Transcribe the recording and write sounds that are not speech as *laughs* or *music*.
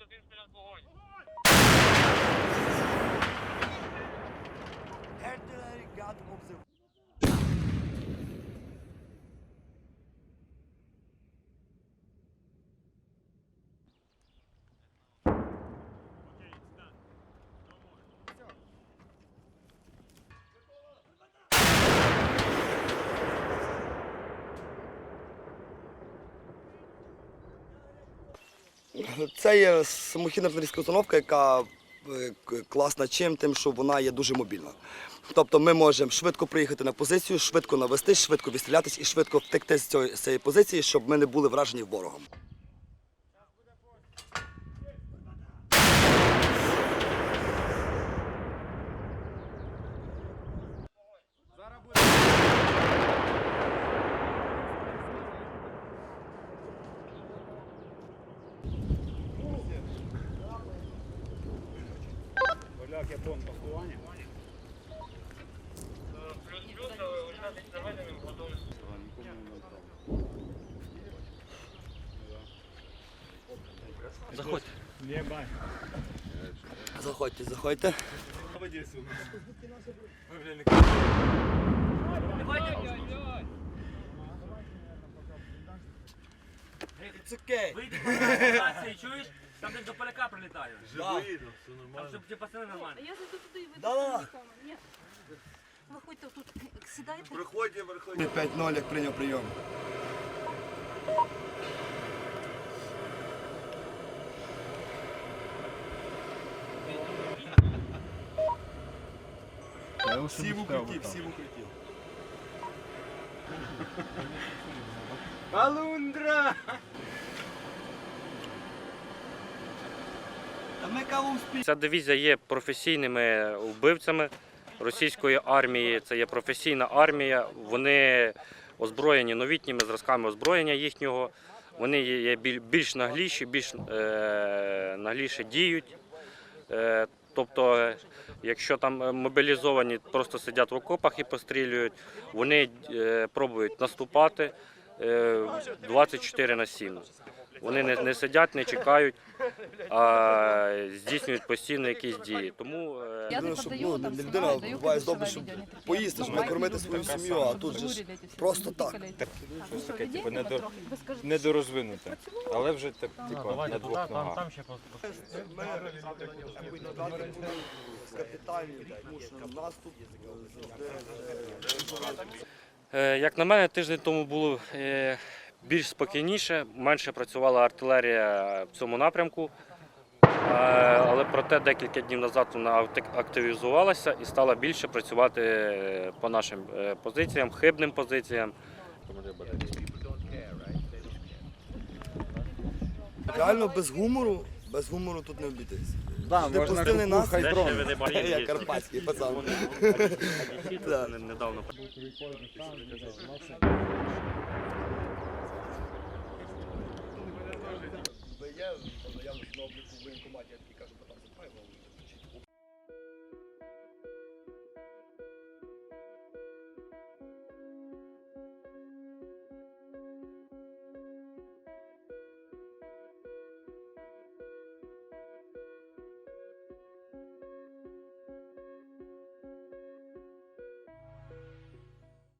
entonces Це є самохідна артилерійська установка, яка е, класна чим, тим, що вона є дуже мобільна. Тобто ми можемо швидко приїхати на позицію, швидко навестись, швидко відстрілятись і швидко втекти з цієї позиції, щоб ми не були вражені ворогом. Плюс-плюс, участник заведеним готовий. Заходьте. Заходьте, заходьте. It's okay. Вийди *laughs* чуєш? Там десь до поляка прилітає. Да. Там щоб ті пацани нормально. Я зайду туди і ви Да-да. там. Ні. Виходьте тут, сідайте. Приходьте, приходьте. 5-0, як прийняв прийом. Всі в укритті, всі в укритті. Алундра! Ця дивізія є професійними вбивцями російської армії. Це є професійна армія. Вони озброєні новітніми зразками озброєння їхнього. Вони є більш нагліші, більш е, нагліше діють. Е, тобто, якщо там мобілізовані просто сидять в окопах і пострілюють, вони е, пробують наступати е, 24 на 7. Вони не, не сидять, не чекають, а здійснюють постійно якісь дії. Тому е, Я не щоб подаю, ну, там людина буває добре, щоб відео, поїсти, щоб Ну, накормити свою сім'ю, а тут же ж просто так. Щось таке, типу. Недорозвинуте. Але вже так, типу, на двох там, ногах. Е, Як на мене, тиждень тому було е, більш спокійніше, менше працювала артилерія в цьому напрямку. Е, Але проте декілька днів назад вона активізувалася і стала більше працювати е, по нашим е, позиціям, хибним позиціям. Реально без гумору, без гумору тут не обійтись. Да, Ти пустили нас, *laughs* я карпатський пацан. *laughs* Недавно. є, по наявності на обліку в воєнкоматі, я тільки кажу, питався, правильно.